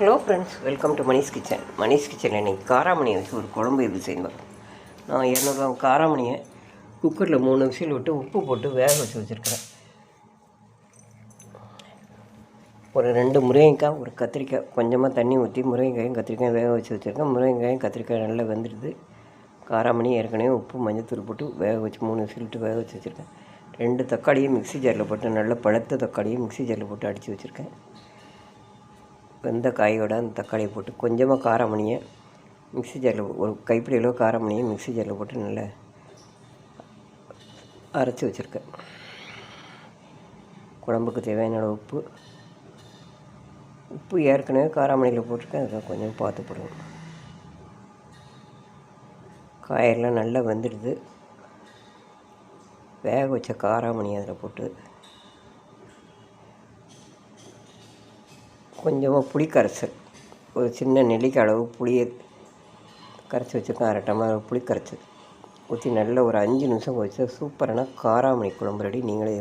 Hello friends. Welcome to Manish kitchen. Manish கிச்சனில் இன்றைக்கி காராமணியை வச்சு ஒரு குழம்பு எப்படி செய்வோம் நான் இரநூறுவா காராமணியை குக்கரில் மூணு விசில் விட்டு உப்பு போட்டு வேக வச்சு வச்சுருக்கிறேன். ஒரு ரெண்டு முருங்கைக்காய் ஒரு கத்திரிக்காய் கொஞ்சமாக தண்ணி ஊற்றி முருங்கைக்காயும் கத்திரிக்காயும் வேக வச்சு வச்சுருக்கேன். முருங்கைக்காயும் கத்திரிக்காய் நல்லா வெந்துடுது. காராமணி ஏற்கனவே உப்பு மஞ்சத்தூள் போட்டு வேக வச்சு மூணு விசில் விட்டு வேக வச்சு வச்சுருக்கேன். ரெண்டு தக்காளியும் மிக்ஸி ஜாரில் போட்டு நல்லா பழுத்த தக்காளியும் மிக்ஸி ஜாரில் போட்டு அடித்து வச்சுருக்கேன். வெந்த காயோட அந்த தக்காளியை போட்டு கொஞ்சமாக காரமணியை மிக்ஸி ஜாரில் ஒரு கைப்பிடி அளவு காரமணியை மிக்ஸி ஜாரில் போட்டு நல்லா அரைச்சி வச்சுருக்கேன். குழம்புக்கு தேவையான உப்பு. உப்பு ஏற்கனவே காராமணியில் போட்டிருக்கேன். அதை கொஞ்சம் பார்த்து போடுங்க. காயெல்லாம் நல்லா வெந்துடுது. வேக வச்ச காராமணி அதில் போட்டு கொஞ்சமாக புளி கரைசல். ஒரு சின்ன நெல்லிக்காய் அளவு புளியை கரைச்சி வச்சுருக்கேன் அரை டம்ளர் புளி கரைச்சல். ஊற்றி நல்ல ஒரு அஞ்சு நிமிஷம் வச்சு சூப்பரான காராமணி குழம்பு ரெடி. நீங்களே